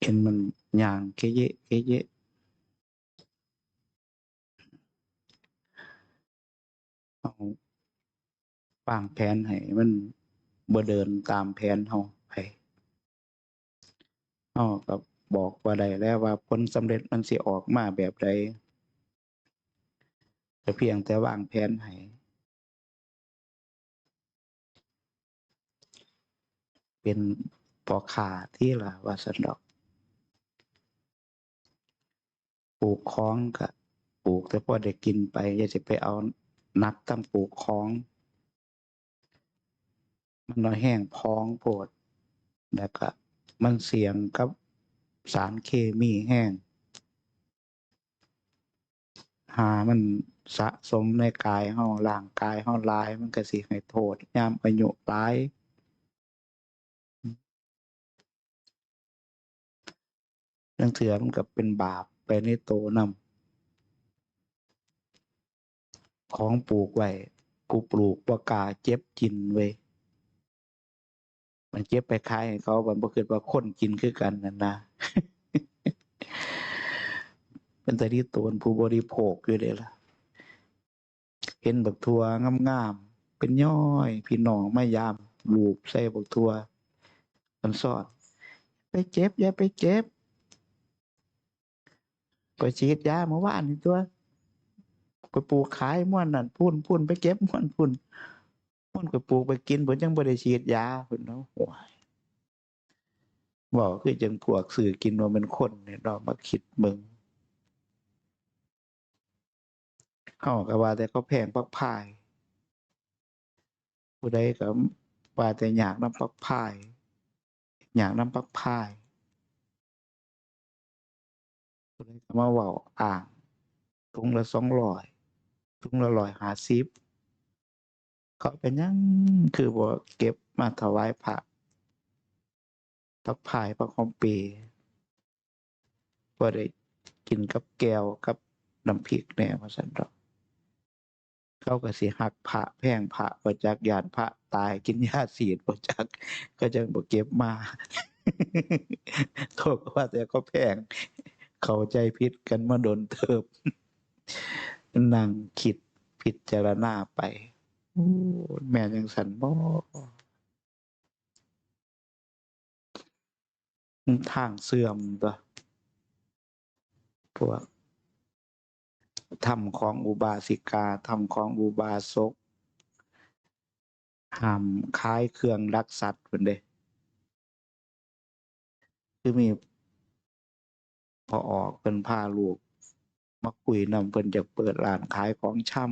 เห็นมันย่างเกเยะเกะเยะเอาวางแผนให้มันบ่เดินตามแผนเฮาไปเฮาก็บอกว่าได้แล้วว่าผลสำเร็จมันสิออกมาแบบใดแต่เพียงแต่วางแผนให้ เป็นพ่อค้าที่ละว่าซั่นดอกปลูกของก็ปลูกแต่พอได้กินไปอย่าสิไปเอานักตั้งปลูกของ มันน้อยแห้งพองโพดแล้วก็มันเสี่ยงกับสารเคมีแห้ง หามันสะสมในกายเฮาร่างกายเฮาหลาย มันก็สิให้โทษยามอายุหลาย นังเถื่อมันก็เป็นบาปไปในโตนำของปลูกไว้กูปลูกบ่กาเจ็บกินเว้ยมันเจ็บไปขายเขาบันบ่คิดว่าคนกินคือกันนั่นนะเป็นแต่ที่ตนผู้บริโภคอยู่เด้ล่ะ เห็นบักทัวงามๆเป็นย้อย พี่น้องไมายามลูบใส่บักทัวมันสอนไปเจ็บอย่าไปเจ็บ ก็ฉีดยาเมื่อวานนี่ตัวไปปลูกขายม่วนนั่นพุ่นพุ่นไปเก็บม่วนพุ่นม่วนก็ปลูกไปกินเพิ่นจังบ่ได้ฉีดยาเพิ่นเนาะโอ้ยบอกคือจังพวกสื่อกินว่าเป็นคนเนี่ยเรามาคิดเบิ่งเฮาก็ว่าแต่เขาแพงปักพายผู้ใดก็ว่าแต่อยากน้ำปักพายอยากน้ำปักพาย ผู้มาเว้าอ้างถุงละสองร้อยถุงละร้อยห้าสิบเขาเป็นยังคือบ่เก็บมาถวายพระปักพายปักหอมเปรบ่ได้กินกับแก้วกับน้ำพริกแน่ว่าซั่นดอกเขาก็สิฮักพระแพงพระบ่จักย้านพระตายกินยาศีดบ่จักก็จังบ่เก็บมาโทษว่าแต่เขาแพง เข้าใจผิดกันมาโดนเติบนั่งคิดพิจารณาไปโอ้แม่นจังสันบ่ทางเสื่อมตัวพวกธรรมของอุบาสิกาธรรมของอุบาสกห้ามขายเครื่องรักสัตว์เพิ่นเด้คือมี พอออกเพิ่นพาลูก มาคุยนำเพิ่นจะเปิดร้านขายของช่ำ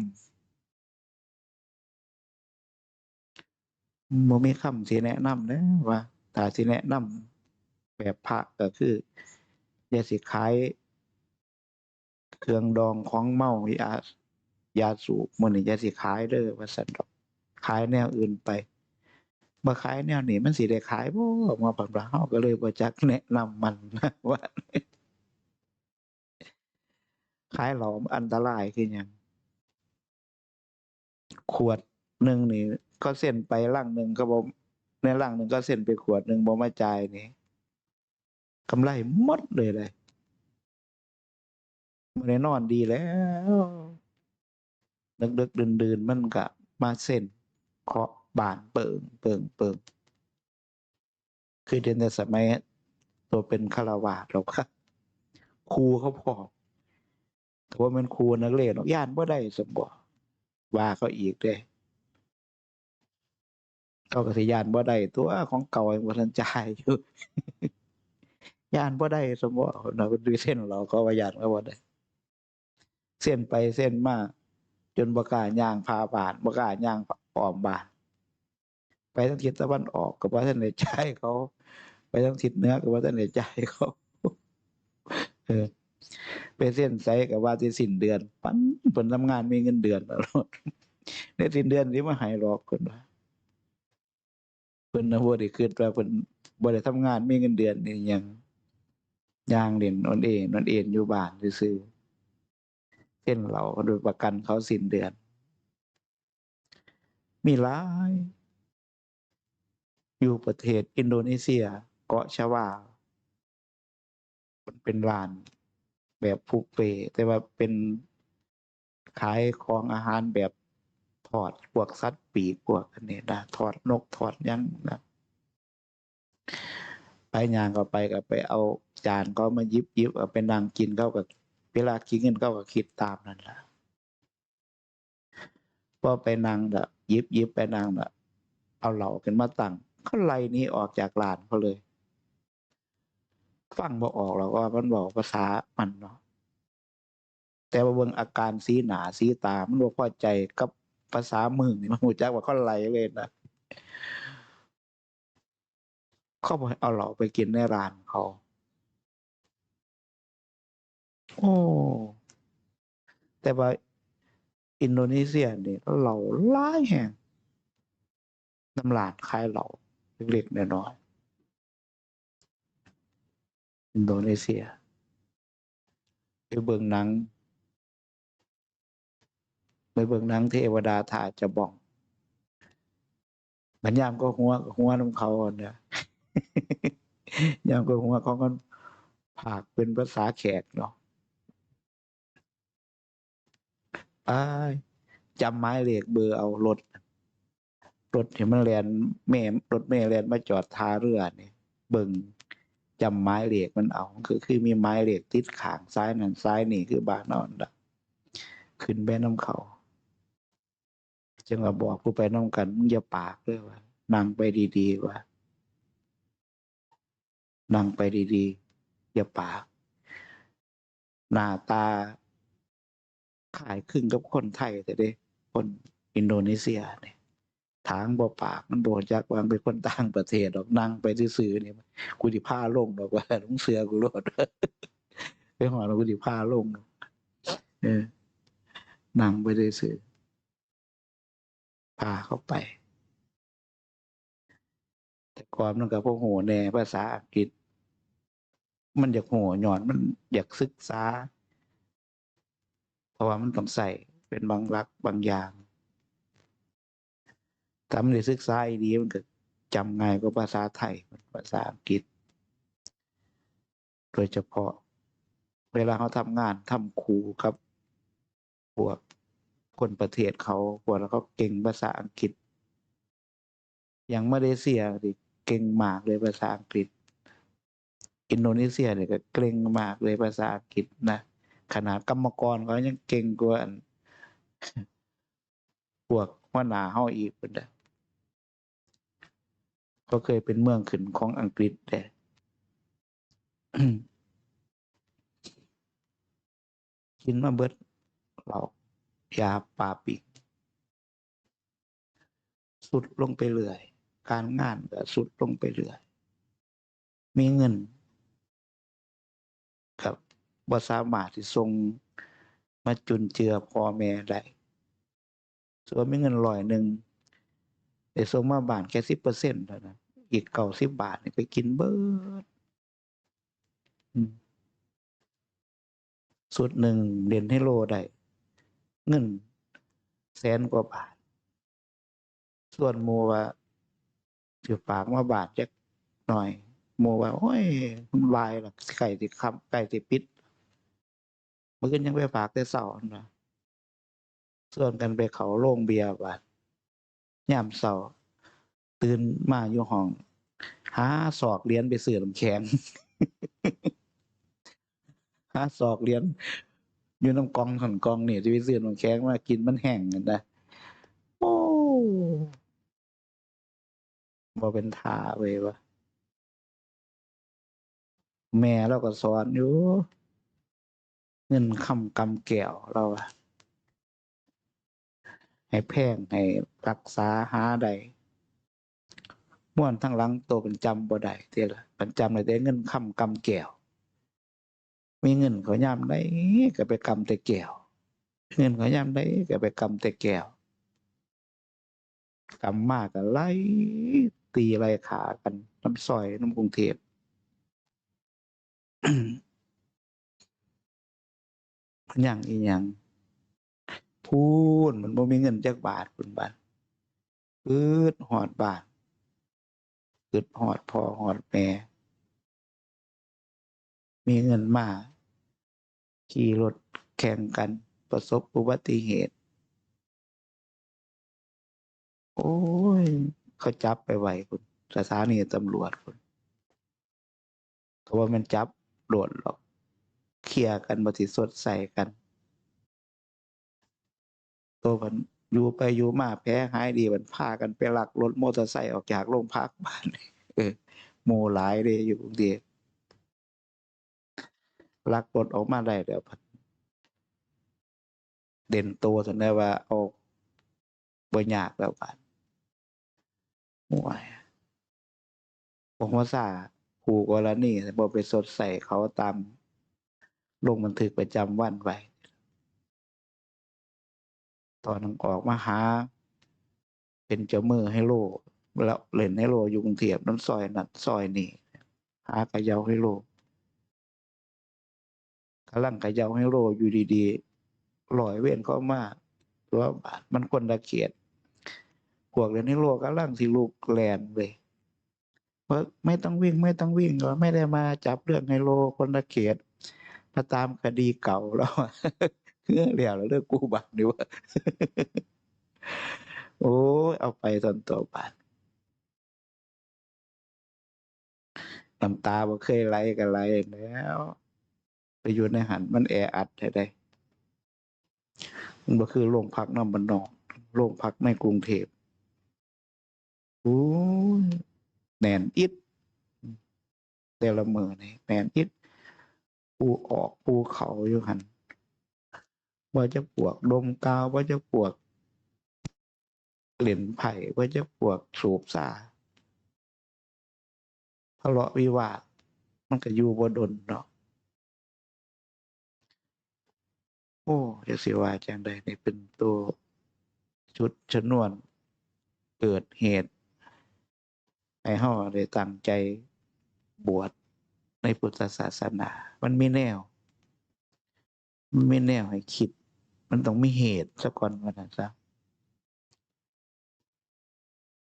บ่มีคำสิแนะนำเด้อว่าถ้าสิแนะนำแบบพระก็คืออย่าสิขายเครื่องดองของเมายายาสูบมื้อนี้อย่าสิขายเด้อว่าซั่นดอกขายแนวอื่นไปบ่ขายแนวนี้มันสิได้ขายบ่มาบัดว่าเฮาก็เลยบ่จักแนะนำมันว่า ขายเหล้าอันตรายคือหยัง ขวดหนึ่งนี่เขาเซ็นไปลังหนึ่งเขาบ่ในลังหนึ่งก็เซ็นไปขวดหนึ่งบ่มาจ่ายนี่กำไรหมดเลยเลยบ่ได้นอนดีแล้วดึกๆดื่นๆมันก็มาเซ็นเคาะบานเปิงเปิงเปิงคือเดือนแต่สมัยตัวเป็นฆราวาสหรอกครับครูเขาพอก ว่ามันครูนักเรียนย่านบ่ได้สมบ่ว่าเขาอีกเด้เขาก็สิย่านบ่ได้ตัวของเก่ายังบ่ทันจ่ายอยู่ย่านบ่ได้สมบ่เนาะดูเส้นเราเขาว่าย่านเขาบ่ได้เส้นไปเส้นมาจนบ่กล้าย่างพาบาทบ่กล้าย่างออมบานไปทางทิศตะวันออกก็บ่ทันได้จ่ายเขา ไปทางทิศเหนือก็บ่ทันได้จ่ายเขา เออ ไปเส้นไสก็ว่าสิสิ้นเดือน ปั้นเพิ่นทำงานมีเงินเดือนตลอดในสิ้นเดือนสิมาห้หรอกเพิ่นว่าเพิ่นน่ะบ่ได้คิดว่าเพิ่นบ่ได้ทำงานมีเงินเดือนนี่ยังย่างเล่นออนเองนอนเอนอยู่บ้านซื่อเส้นเราโดยประกันเขาสิ้นเดือน มีหลาย อยู่ประเทศอินโดนีเซีย เกาะชวา มันเป็นร้าน แบบผูกเปแต่ว่าเป็นขายของอาหารแบบทอดพวกสัตว์ปีกพวกอันนี้นะทอดนกทอดหยังนะไปยางก็ไปก็ไปเอาจานก็มายิบยิบเอาไปนั่งกินเข้ากับเวลากินเงินเข้ากับคิดตามนั่นแหละพอไปนั่งเดะยิบยิบไปนั่งเดะเอาเหล่าขึ้นมาตั้งเขาไล่นี้ออกจากร้านเขาเลย ฟังบ่ออกหรอกว่ามันบอกภาษามันเนาะแต่ว่าเบิ่งอาการสีหนาสีตา มันบ่พอใจกับภาษามึงนี่มันหูจักว่าเขาไล่เลยนะเขาบอกเอาเหล่าไปกินในร้านเขา โอ้ แต่ว่าอินโดนีเซียนี่เหล่าหลายแห่งน้ำลานคล้ายเหล่าเล็กๆน้อย อินโดนีเซียไปเบิ่งหนังไปเบิ่งหนังเทวดาถ่าจะบ้องบัญยามก็หัวหัวน้ำเขาเนี่ยยามก็หัวเขาก็ผากเป็นภาษาแขกเนาะอ้ายจำไม้เลขเบอร์เอารถ รถที่มันแลนแม่รถแม่แลนมาจอดท่าเรือนี่เบิ่ง จำไม้เหลขมันเอา คือคือมีไม้เหลขติดขางซ้ายนั่นซ้ายนี่คือบ้านนอนดะขึ้นไปน้ำเขาจึงว่าบอกผู้ไปน้ำกันมึงอย่าปากเลยว่านั่งไปดีๆว่านั่งไปดีๆอย่าปาก หน้าตาขายครึ่งกับคนไทยแต่เด้คนอินโดนีเซียเนี่ย ทางบ่ปาก มันโดนจากวางเป็นคนต่างประเทศดอกนั่งไปซื่อเนี่ยกูสิพาลงดอกว่าลุงเสือกูรดไปหอแล้วกูสิพาลงเออนั่งไปซื่อพาเข้าไป แต่ก่อนมันกับพวกโหแน่ภาษาอังกฤษ มันอยากโหหย่อนมันอยากศึกษา เพราะว่ามันต้องใส่เป็นบางหลักบางอย่าง ถ้ามันศึกษาดีมันก็จำง่ายกว่าภาษาไทยภาษาอังกฤษ โดยเฉพาะ เวลาเขาทำงานทำครูครับพวกคนประเทศเขาพวกแล้วเขาเก่งภาษาอังกฤษ อย่างมาเลเซียดิเก่งมากเลยภาษาอังกฤษ อินโดนีเซียเนี่ยก็เก่งมากเลยภาษาอังกฤษนะขนาดกรรมกรเขายังเก่งกว่าพวกหัวหนาเฮาอีกเพิ่นน่ะ ก็เคยเป็นเมืองขึ้นของอังกฤษแต่กินมาเบิดเหล้ายาปลาปิก สุดลงไปเรื่อย การงานก็สุดลงไปเรื่อย มีเงินกับบ่สามารถที่ส่งมาจุนเจือพ่อแม่ได้ส่วนมีเงินร้อยหนึ่งได้ส่งมาบานแค่สิบเปอร์เซ็นต์เท่านั้น อีกเก้าสิบบาทนี่ไปกินเบิดอืมสุดหนึ่งเรียนให้โลได้ เงินแสนกว่าบาท ส่วนโมว่าถือปากมาบาทจักหน่อย โมว่าโอ้ยมันวายหรอกไก่ติดคำไก่ติดปิดมันก็ยังไปฝากแต่เสาร์นะส่วนกันไปเขาโรงเบียร์บาทยามเสาร์ ตื่นมาอยู่ห้อง หาศอกเลี้ยนไปเสื่อลำแข็งหาศอกเลี้ยนอยู่น้ำกองขันกองเนี่ยที่ไปเสื่อลำแข็งมากินมันแห้งกันนะโอ้บ่เป็นท่าเว้ยวะแม่เราก็สอนอยู่เงินคำกำแก้วเราอะให้แพงให้รักษาหาได้ ม่วนทั้งหลังโตเป็นจำบ่ได้เท่าละเป็นจำได้แต่เงินคำกำแก้วมีเงินเขายามได้ก็ไปกำแต่แก้วเงินเขายามได้ก็ไปกำแต่แก้วกำมากก็ไล่ตีไล่ขากันน้ำซอยน้ำกรุงเทพมันอย่างอีหยังพูนมันบ่มีเงินจักบาทคุณบาทปืดหอดบาท กึดหอดพ่อหอดแม่ มีเงินมาขี่รถแข่งกันประสบอุบัติเหตุ โอ้ย เขาจับไปไหวคุณสถานีตำรวจคุณเขาว่ามันจับโดดหรอก เคลียร์กันบริสุทธิ์ใส่กัน ตัวมัน อยู่ไปอยู่มาแพ้หายดีมันพากันไปลักรถมอเตอร์ไซค์ออกจากโรงพักบ้านเออโมหลายเลยอยู่กรุงเทพลักรถออกมาได้เดี๋ยวเด่นตัวสันได้ว่าเอาบ่ยากแล้วกันห่วยผมว่าซาผูกกรณีบ่ไปสดใส่เขาตามลงบันทึกประจำวันไว้ ตอนนั้นออกมาหา เป็นเจ้ามือให้โลแล้วเล่นให้โลอยู่กรุงเทพนั้นซอยนั้นซอยนี่หากระเยาให้โลกำลังกระเยาให้โลอยู่ดีๆลอยเว้นเข้ามาตัวบาทมันคนละเขียดพวกเล่นให้โลกำลังสิลูกแลนเลยว่าไม่ต้องวิ่งไม่ต้องวิ่งก็ไม่ได้มาจับเรื่องไฮโลคนละเขตมาตามคดีเก่าแล้ว เรียแล้วเรื่องกู้บัตรนี่ว่าโอ้เอาไปตอนต่อบาทน้ำตาบ่เคยไหลกันไหลแล้ว ไปอยู่ในหันมันแออัดได้ได้มันก็คือโรงพักน้ำบันนอกโรงพักในกรุงเทพโอ้แนนอิดแต่ละมือนี่แนนอิดปูออกปูเขาอยู่หัน ว่าจะปวกดมกาวว่าจะปวกเหรียญไผ่ว่าจะปวกสูบสาทะเลาะวิวาทมันก็อยู่บ่ดนเนาะโอ้จะสิว่าจังใดนี่เป็นตัวชุดชนวนเกิดเหตุให้เฮาได้ตั้งใจบวชในพุทธศาสนา มันมีแนว มันมีแนวให้คิด มันต้องมีเหตุซะก่อนว่านั้นซะ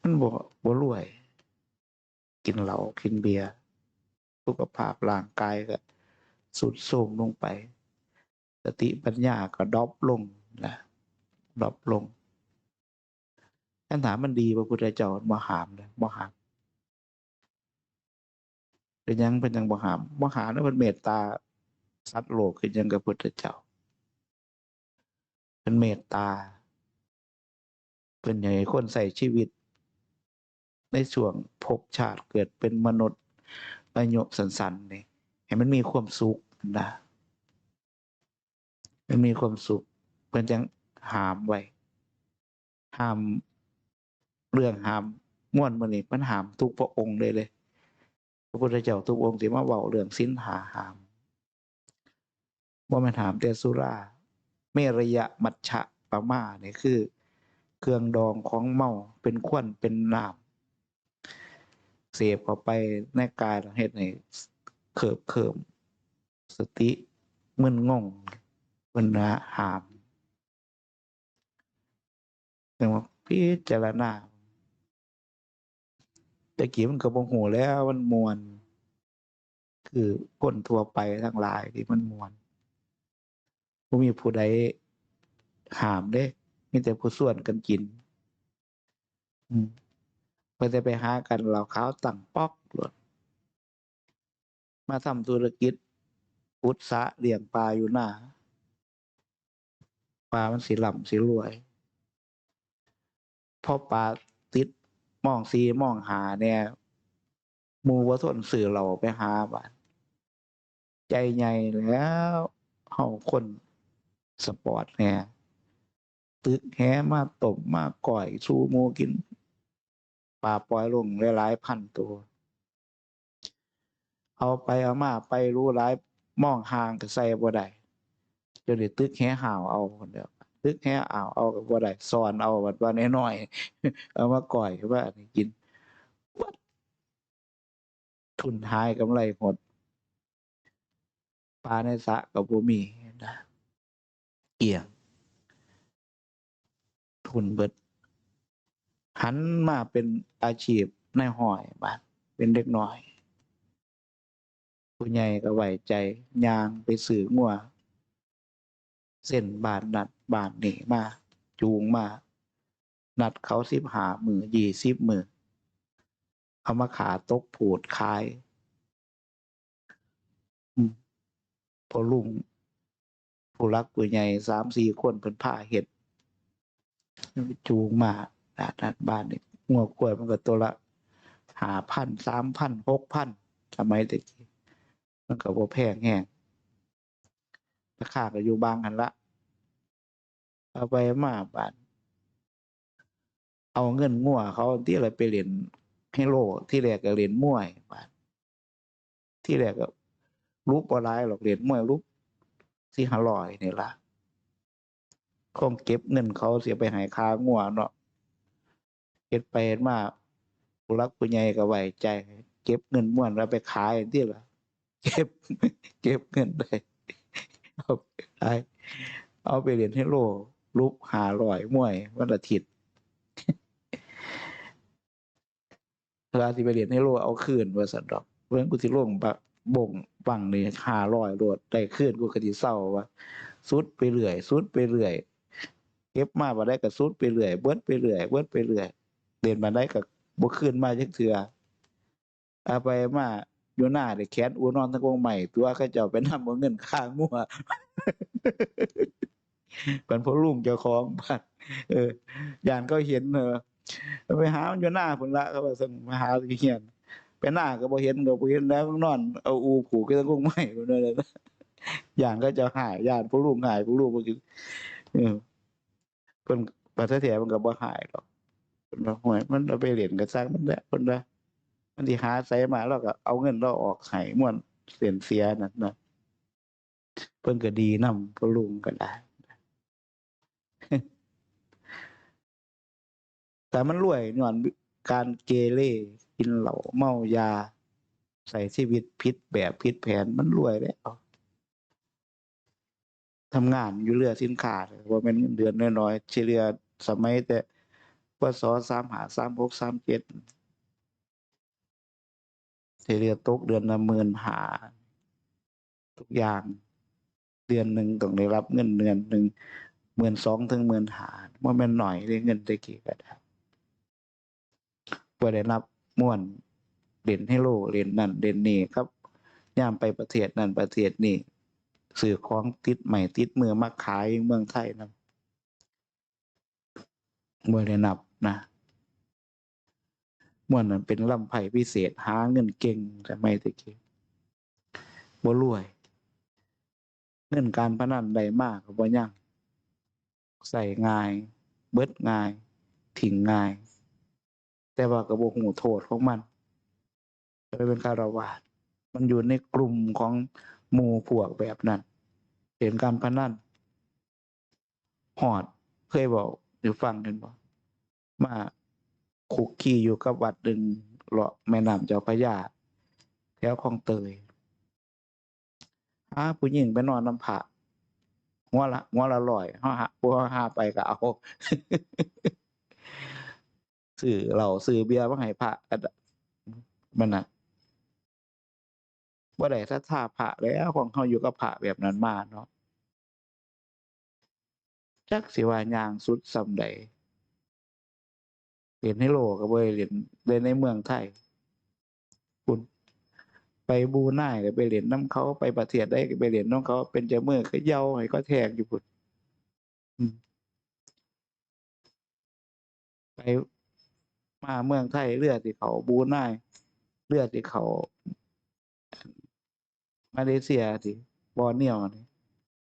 มันบ่บ่รวย กินเหล้ากินเบียร์สุขภาพร่างกายก็สุดโทรมลงไป สติปัญญาก็ดรอปลงนะดรอปลงคันถามมันดีพระพุทธเจ้าบ่หามเลยบ่หามเป็นยังเป็นยังบ่หามบ่หามแล้วมันเมตตาสัตว์โลกคือยังกับพุทธเจ้า เป็นเมตตา เป็นอย่างให้คนใส่ชีวิต ในช่วงภพชาติเกิดเป็นมนุษย์อายุสันๆนี่ให้มันมีความสุขนะมันมีความสุขเพิ่นจังหามไว้หามเรื่องหามม่วนมันนี่มันหามทุกพระองค์เลยเลย พระพุทธเจ้าทุกองค์ที่มาเว้าเรื่องสินหาหามว่ามันถามแต่สุรา เมรยะมัชชะปะมาเนี่ยคือ เครื่องดองของเมาเป็นควันเป็นน้ำเสพเข้าไปในกายเฮ็ดให้เคิบเคิมสติมึนงงมันนะหามแต่ว่าพิจารณาแต่กี้มันก็บ่ฮู้แล้วมันมวน คือคนทั่วไปทั้งหลายที่มันมวน บ่มีผู้ใดห้ามเด้มีแต่ผู้ส่วนกันกิน อืมเพิ่นจะไปหากันเหล้าขาวตั้งป๊อกโลดมาทำธุรกิจขุดสะเลี้ยงปลาอยู่หน้าปลามันสิร่ำสิรวยพอปลาติดมองซีมองหาเนี่ยมู่บ่ทนซื้อเหล้าไปหาบาดใจใหญ่แล้วเฮาคน สปอร์ตแหน่ตึกแหมาตบมาก่อยสู่หมู่กินปลาปล่อยลงหลายพันตัว เอาไปเอามาไปรู้หลายมองห่างก็ใส่บ่ได้จนได้ตึกแหห่าวเอาคนเดียวตึกแหอ่าวเอาก็บ่ได้สอนเอาบัดว่าน้อยๆเอามาก่อยว่าอันนี้กินวัดทุนหายกำไรหดปลาในสระก็บ่มีนะ เกลี่ยงทุนเบิดหันมาเป็นอาชีพนายห้อยบาดเป็นเด็กน้อย ผู้ใหญ่ก็ไหวใจยางไปสื่องัวเส้นบานนัดบานนี่มา จูงมา นัดเขาสิบหามือยี่สิบมือเอามาขาตกผูดขายพอลุง ผู้รักผู้ใหญ่สามสี่คนเป็นผ้าเห็ดจูงมาดาดนัดบ้านนี่งัวกล้วยมันก็ตัวละหาพันสามพันหกพันสมัยตะกี้มันก็บ่แพงแห้งราคาก็อยู่บางหันละเอาไปมาบาทเอาเงินงัวเขาที่อะไรไปเหรียนให้โลที่แรกก็เรียนมวยบาทที่แรกก็รูปบ่หลายหรอกเหรียนมวยรูป สี่ห้าร้อยนี่ละคงเก็บเงินเขาเสียไปหายค่างัวเนาะเก็บไปมาผู้รักผู้ใหญ่ก็ไว้ใจ เก็บเงินม่วนแล้วไปขายที่ละเก็บ เก็บเงินได้เอาไปขายเอาไปเรียนให้โลรูปหาร้อยมวยวันอาทิตย์เวลาที่ไปเรียนให้โลเอาคืนว่าสันดอกเรื่องกูสิลงบะ บ่งบังนี่หาร้อยโลดได้คืนกูก็สิเศร้าว่าสุดไปเรื่อยสุดไปเรื่อย เก็บมาบ่ได้ก็สุดไปเรื่อยเบิดไปเรื่อยเบิดไปเรื่อยเรียนมาได้ก็บ่คืนมาจักเทื่อเอาไปมาอยู่หน้าได้แขนอูนอนทั้งวงใหม่ตัวเขาเจ้าไปนำเอาเงินค่างัวเป็นพ่อลุงเจ้าของบ้านเออยานก็เห็นเออไปหามันอยู่หน้าพุ่นละเขาว่าซั่นมาหาที่เฮียน ไปหน้าก็บ่เห็นก็บ่เห็นแล้วนอน เอาอูผูกก็ต้องไม้พุ่นนั่นแหละยานก็จะหายยานพ่อลุงหายพ่อลุงบ่คือเออเพิ่นประเทศแท้มันก็บ่หายหรอกเพิ่นว่าห่วยมันเอาไปเล่นก็สร้างมันแหละเพิ่นว่ามันสิหาใส่มาแล้วก็เอาเงินเราออกให้ม่วนเสียนเสียนั่นน่ะเพิ่นก็ดีนำพ่อลุงก็ได้แต่มันรวยย้อนการเกเร กินเหล้าเมายา ใส่ชีวิตผิดแบบผิดแผนมันรวยแล้วทำงานอยู่เรือสินค้าเลยว่าเป็นเดือนน้อยๆเฉลี่ยสมัยแต่พศสามหาสามหกสามเจ็ดเฉลี่ยตกเดือนละหมื่นหาทุกอย่างเดือนหนึ่งต้องได้รับเงินเดือนหนึ่งหมื่นสองถึงหมื่นหาว่ามันหน่อยได้เงินได้กี่ก็ได้บ่ได้รับ ม่วนเล่นให้โลเล่นนั่นเล่นนี่ครับย่ามไปประเทศนั่นประเทศนี่สื่อของติดใหม่ติดมือมาขายเมืองไทยนะบ่อได้นับนะม่วนนั้นเป็นลำไผ่พิเศษหาเงินเก่งแต่ไม่ตะกี้บ่รวย เงินการพนันได้มากก็บ่ยังใส่ง่าย เบิดง่ายทิ้งง่าย แต่ว่าก็บ่ฮู้โทษของมันก็เป็นคารวาสมันอยู่ในกลุ่มของหมู่พวกแบบนั้นเป็นการพนันหอดเคยบอกหรือฟังกันบ่มาคุกคีอยู่กับวัดหนึ่งเลาะแม่น้ำเจ้าพระยาแถวคลองเตยหาผู้หญิงไปนอนน้ำผะหัวละหัวละร้อยห้าผู้ห้าไปก็เอา ซื้อเหล้าซื้อเบียร์มาให้พระมันน่ะบ่ได้ศรัทาพระแล้วของเฮาอยู่กับพระแบบนั้นมาเนาะจักสิว่ายางสุดสำใดเรียนให้โลก็บ่ได้เรียนในเมืองไทยคุณไปบรูไนก็ไปเรียนน้ำเขาไปประเทศใดก็ไปเรียนน้ำเขาเป็นเจ้ามือก็เยาให้ก็แทงอยู่พุ่นอืมไป มาเมืองไทยเลือดที่เขาบรูไนเลือดที่เขามาเลเซียที่บอร์เนียวนี่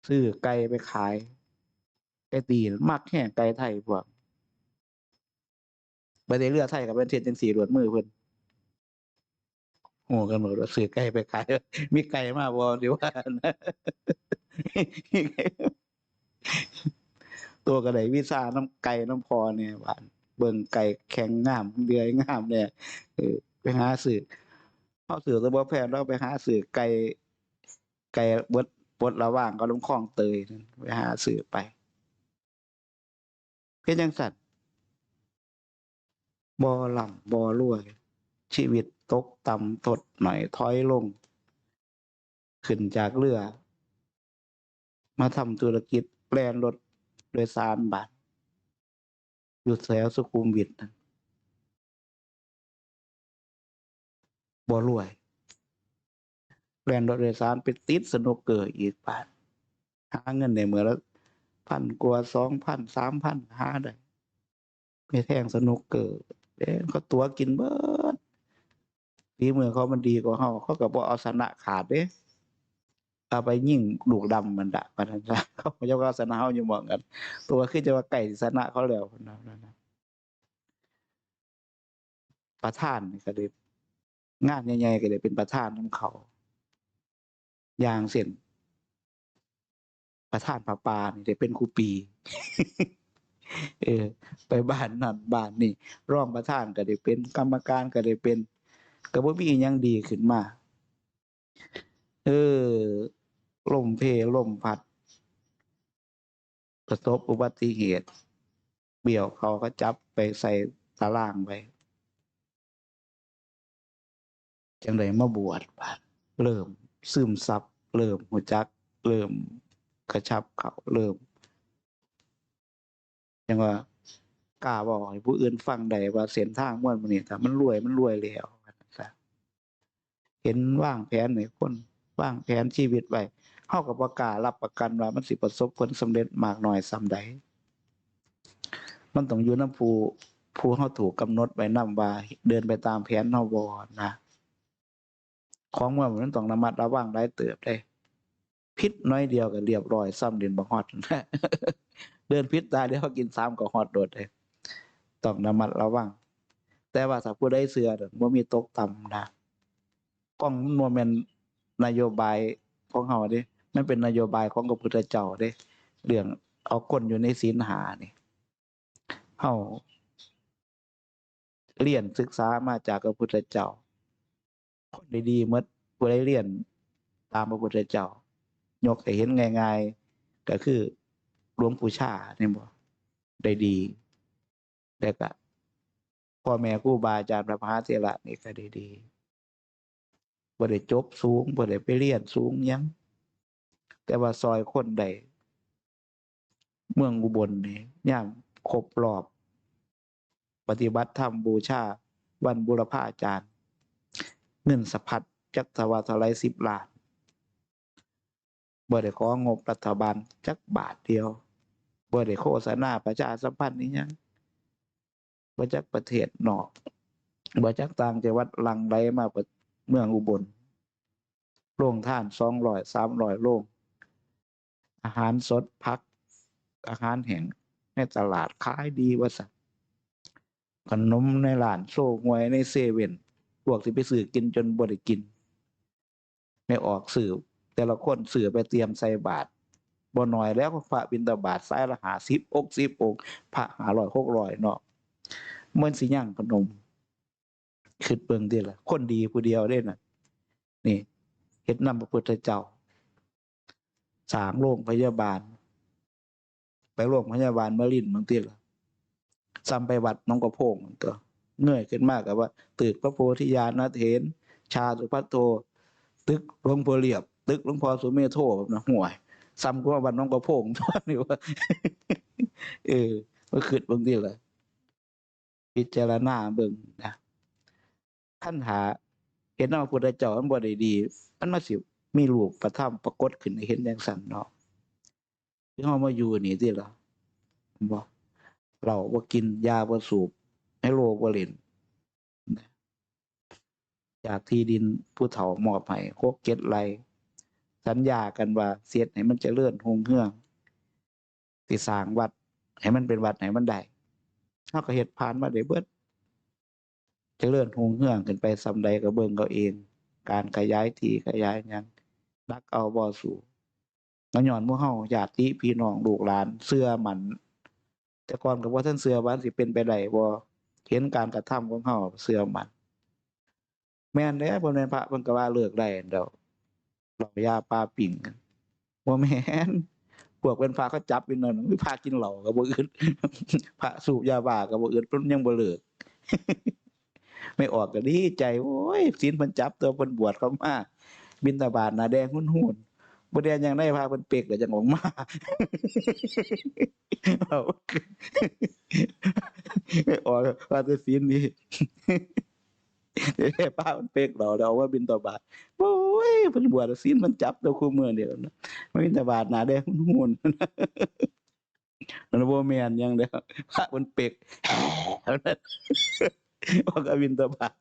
ซื้อไก่ไปขาย ไก่ตีนมักแห้งไก่ไทยพวกประเทศเรือดไทยกับประเทศจังสีรวดมือเพิ่นโอ้กันหมดว่าซื้อไก่ไปขาย มีไก่มาบ่เดี๋ยวว่าตัวกระไดวิซาน้ำไก่น้ำพอเนี่ยหวาน เบิ่งไก่แข็งงามเดือยงามเนี่ยไปหาซื้อเอาซื้อตัวบ่แพงเราไปหาซื้อไก่ไก่เบิดบดระว่างก็ลงคลองเตยไปหาซื้อไปเพ็นจังสัตว์บ่ลำบ่รวย ชีวิตตกต่ำทดหน่อยถอยลง ขึ้นจากเรือ มาทำธุรกิจแปลนรถโดยสารบัตร อยู่แถวสุขุมวิทนะบ่รวยแลนรถโดยสารไปติดสนุกเกอร์อีกบาทหาเงินในเมื่อละพันกว่าสองพันสามพันหาได้ไปแทงสนุกเกอร์เด้เขาตัวกินเบิดฝีมือเขามันดีกว่าเขาเขาก็บ่เอาชนะขาดเด้ เอาไปยิ่งลูกดำมันดะปานนั้นะเขาจะว่าชนะเขาอยู่หมองกัน ตัวคือจะว่าไก่ชนะเขาแล้วนะนะนะประธานนี่ก็เลยงานใหญ่ๆก็เลยเป็นประธานของเขา อย่างเช่นประธานผาปานี่ได้เป็นครูปี เออ ไปบ้านนั่นบ้านนี่ร่องประธานก็ได้เป็นกรรมการก็ได้เป็นก็บ่มีอิหยังดีขึ้นมา เออ ลมเพล่มพัด ประสบอุบัติเหตุ เบี่ยวเขาก็จับไปใส่ตารางไปจังไดมาบวชบาดเริ่มซึมซับเริ่มหัวจัก เริ่มกระชับเขาเริ่มยังว่ากล้าบอกให้ผู้อื่นฟังได้ว่าเส้นทางม่วนมันนี่ถ้ามันรวยมันรวยแล้วเห็นว่างแผนให้คนว่างแผนชีวิตไว้ เฮาก็บ่การับประกันว่ามันสิประสบผลสำเร็จมากน้อยส่ำใด มันต้องอยู่น้ำผู้ผู้เฮาถูกกำหนดไว้นำว่าเดินไปตามแผนเฮาบ่นะของเมื่อมันต้องระมัดระวังหลายเติบได้พิษน้อยเดียวก็เรียบร้อยซ้ำเดินบ่ฮอดเดินพิษตาเดียวกินซ้ำก็ฮอดโดดเลยต้องระมัดระวัง แต่ว่าถ้าผู้ใดเชื่อน่ะบ่มีตกต่ำนะกล้องมันบ่แม่นนโยบายของเฮาด้ มันเป็นนโยบายของพระพุทธเจ้าเด้ เรื่องเอาคนอยู่ในศีลหานี่เฮาเรียนศึกษามาจากพระพุทธเจ้า คนดีๆมดผู้ใดเรียนตามพระพุทธเจ้า ยกให้เห็นง่ายๆก็คือหลวงปู่ชาเนี่ยบ่ได้ดีแต่ก็พ่อแม่ครูบาอาจารย์พระมหาเถระนี่ก็ได้ดีบ่ได้จบสูงบ่ได้ไปเรียนสูงยัง แต่ว่าซอยคนใดเมืองอุบลนี่ยามครบรอบ ปฏิบัติธรรมบูชา วันบุรพาอาจารย์ เงินสะพัดจักรวาลเท่าไรสิบล้านบ่ได้ของบรัฐบาลจักบาทเดียวบ่ได้โฆษณาประชาสัมพันธ์นี่ยังบ่จักประเทศนอกบ่จักต่างจังหวัดลังไลมาเมืองอุบลโรงท่านสองร้อยสามร้อยโรง อาหารสดพัก อาหารแห้งในตลาดขายดีว่าสัขนมในร้านโซ่หวยในเซเว่นพวกที่ไปซื้อกินจนบ่ได้กิน ไม่ออกสื่อแต่ละคนสื่อไปเตรียมใส่บาทบ่น้อยแล้วก็พระบิณฑบาตสายละหาสิบอกสิบองค์พระหาร้อยหกร้อยเนาะเหมือนสิย่างขนมคิดเบิ่งติล่ะคนดีผู้เดียวเด้น่ะ นี่เฮ็ดนำพระพุทธเจ้า สางโรงพยาบาล ไปโรงพยาบาลมะรินบางทีล่ะซ้ำไปวัดน้องกระโพงมันก็เงยขึ้นมากกับว่าตึกพระโพธิญาณเถรชาสุภัตโตตึกหลวงพ่อเรียบ ตึกหลวงพ่อสุเมโทแบบนะห่วยซ้ำก็ว่าวัดน้องกระโพงทั่วนี่ว่าเออก็คิดบางทีล่ะพิจารณาเบิ่งนะท่านหาเห็นว่าพุทธเจ้ามันบ่ได้ดี มันมาสิ มีรูปประทับปรากฏขึ้นให้เห็นอย่างสันเนาะที่เฮามาอยู่นี่ติล่ะบ่เราบ่กินยาบ่สูบให้โลบ่เล่นจากที่ดินผู้เฒ่ามอบให้โคกเก็ดไรสัญญากันว่าเสียดให้มันเจริญรุ่งเรืองสิสางวัด ให้มันเป็นวัดให้มันได้เฮาก็เฮ็ดผ่านมาได้เบิดเจริญรุ่งเรืองขึ้นไปซำใดก็เบิ่งเอาเอง การขยายที่ขยายยัง รักเอาบ่สู่ก็ย้อนมู่เฮาญาติพี่น้องลูกหลานเชื่อมันแต่ก่อนก็บ่ทันเชื่อว่าสิเป็นไปได้บ่เห็นการกระทำของเฮาเชื่อมันแม่นเด้บ่แม่นพระเพิ่นก็ว่าเลิกได้ดอกเหล้ายาปลาปิ่งบ่แม่นพวกเป็นพระเขาจับอยู่นั่นมีพระกินเหล้าก็บ่อึดพระสูบยาบ้าก็บ่อึดเพิ่นยังบ่เลิกไม่ออกก็ดีใจโอ้ยศีลเพิ่นจับตัวเพิ่นบวชเข้ามา บิณฑบาตหน้าแดงหุ่นๆบ่ได้หยังได้พาเพิ่นเปกแล้วจังออกมาเอาออกว่าแต่ศีลนี่เดี๋ยวให้ป้ามันเปกเราเราว่าบินตาบาทโอ้ยเพิ่นบวชแล้วศีลมันจับตัวคู่มือเดียวนะบินตาบาทหน้าแดงหุ่นๆมันบ่แม่นยังเด้อพระมันเปกเท่านั้นออกบินตบาท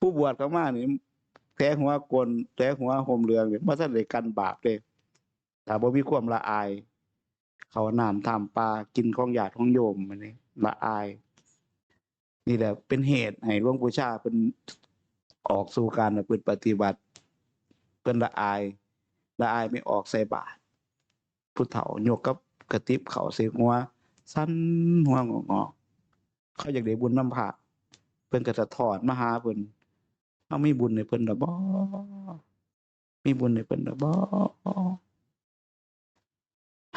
ผู้บวชเข้ามานี่แท้หัวกลแท้หัวห่มเหลืองนี่บ่ทันได้กันบาปเด้ถ้าบ่มีความละอาย เขาน้ำทำปลากินของญาติของโยมมันนี่ละอาย นี่แหละเป็นเหตุให้หลวงปู่ชาเป็นออกสู่การประพฤติปฏิบัติเป็นละอายละอายไม่ออกใส่บาตรผู้เฒ่าโยกกับกระติบเขาใส่หัว สั้นหัวงอกเขาอยากได้บุญน้ำพระเพิ่นก็จะถอดมาหาเพิ่น เฮามีบุญในเพิ่นดอกบ่มีบุญในเพิ่นดอกบ่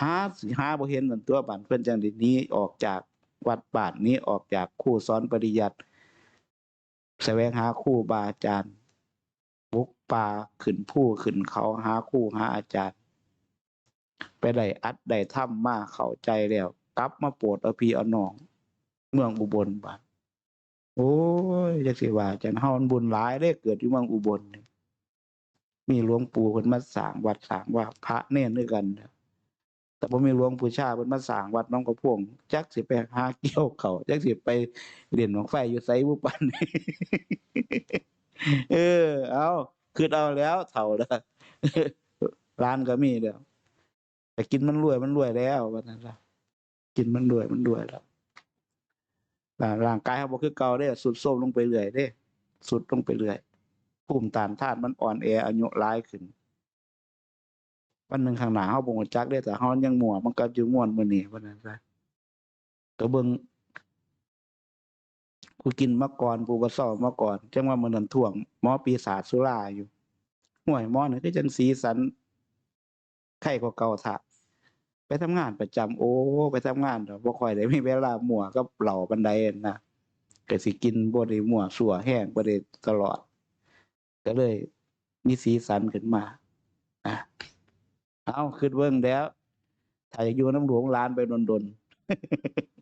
หาสิหาบ่เห็นนั่นตัวบัดเพิ่นจังได้หนี้ออกจากวัดบ้านนี้ออกจากครูสอนปริยัติแสวงหาครูบาอาจารย์บุกป่าขึ้นภูขึ้นเขาหาครูหาอาจารย์ ไปได้อัดได้ถ้ำมาเข้าใจแล้ว กลับมาโปรดเอาพี่เอน้อง เมืองอุบลบาด โอ้ยจักสิว่าจังเฮามันบุญหลายเด้เกิดอยู่เมืองอุบลนี่มีหลวงปู่เพิ่นมาสร้างวัดสร้างว่าพระเน้นด้วยกันแต่บ่มีหลวงปู่ชาเพิ่นมาสร้างวัดน้องกระพวงจักสิไปหาเกี่ยวเขาจักสิไปเล่นหนองไฟอยู่ไสบ่ปานเออ เอาคือเอาแล้วเฒ่าแล้วร้านก็มีเด้อแต่กินมันรวยมันรวยแล้วว่าซั่นละกินมันรวยมันรวยแล้ว ร่างกายเฮาบ่คือเก่าเด้สุดโทมลงไปเรื่อยเด้สุดลงไปเรื่อยภูมิต้านทานมันอ่อนแออายุหลายขึ้นวันหนึ่งข้างหน้าเฮาบ่งจักเด้แต่เฮายังมัวมันก็อยู่ม่วนมื้อนี้ว่าซั่นซะก็เบิ่งผู้กินมาก่อนผู้บ่ซ้อมมาก่อนจังว่ามื้อนั้นท่วงหมอปีศาจสุราอยู่ห่วยหมอนี่คือจังสีสันไข้กว่าเก่าท่า ไปทำงานประจำโอ้ ไปทำงานดอกบ่ค่อยได้มีเวลามั่วก็เหล่าบันไดนะก็สิกินบ่ได้มั่วสั่วแห้งบ่ได้ตลอด ก็เลยมีสีสันขึ้นมาอะเอาขึ้นเบิ่งแล้ว ถ้าอยากอยู่น้ำหลวงร้านไปดนๆ